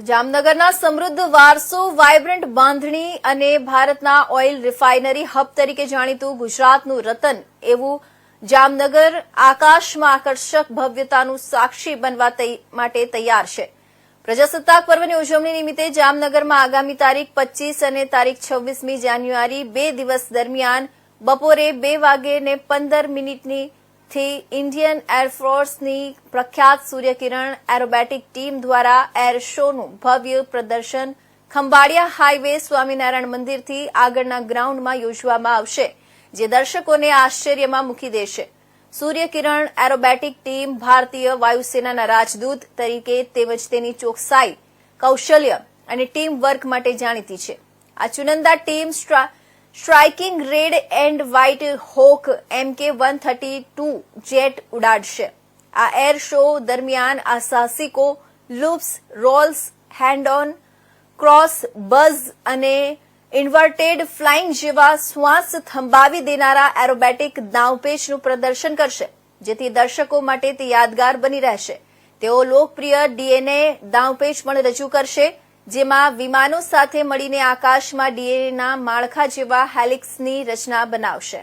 જામનગરના સમૃદ્ધ વારસો, વાયબ્રન્ટ બાંધણી અને ભારતના ઓઇલ રિફાઇનરી હબ તરીકે જાણીતું ગુજરાતનું રતન એવું જામનગર આકાશમાં આકર્ષક ભવ્યતાનું સાક્ષી બનવા માટે તૈયાર છે. પ્રજાસત્તાક પર્વની ઉજવણી નિમિત્તે જામનગરમાં આગામી તારીખ પચીસ અને તારીખ છવ્વીસમી જાન્યુઆરી બે દિવસ દરમિયાન બપોરે બે વાગે ને પંદર મિનિટની થી ઇન્ડિયન એરફોર્સની પ્રખ્યાત સૂર્યકિરણ એરોબેટિક ટીમ દ્વારા એર શોનું ભવ્ય પ્રદર્શન ખંભાળિયા હાઈવે સ્વામિનારાયણ મંદિરથી આગળના ગ્રાઉન્ડમાં યોજવામાં આવશે, જે દર્શકોને આશ્ચર્યમાં મૂકી દેશે. સૂર્યકિરણ એરોબેટિક ટીમ ભારતીય વાયુસેનાના રાજદૂત તરીકે તેમજ તેની ચોકસાઈ, કૌશલ્ય અને ટીમ વર્ક માટે જાણીતી છે. આ ચુનંદા team સ્ટ્રા- striking red and white hawk MK one thirty two jet ઉડાડશે. આ એર શો દરમિયાન આ સાહસિકો loops, rolls head on cross, buzz અને ઇન્વર્ટેડ ફ્લાઇંગ જેવા શ્વાસ થંભાવી દેનારા એરોબેટિક દાવપેચનું પ્રદર્શન કરશે, જેથી દર્શકો માટે તે યાદગાર બની રહેશે. તેઓ લોકપ્રિય ડીએનએ દાવપેચ પણ રજૂ કરશે. જેમાં વિમાનો સાથે મળીને આકાશમાં ડીએનએના માળખા જેવા હેલિક્સની રચના બનાવશે.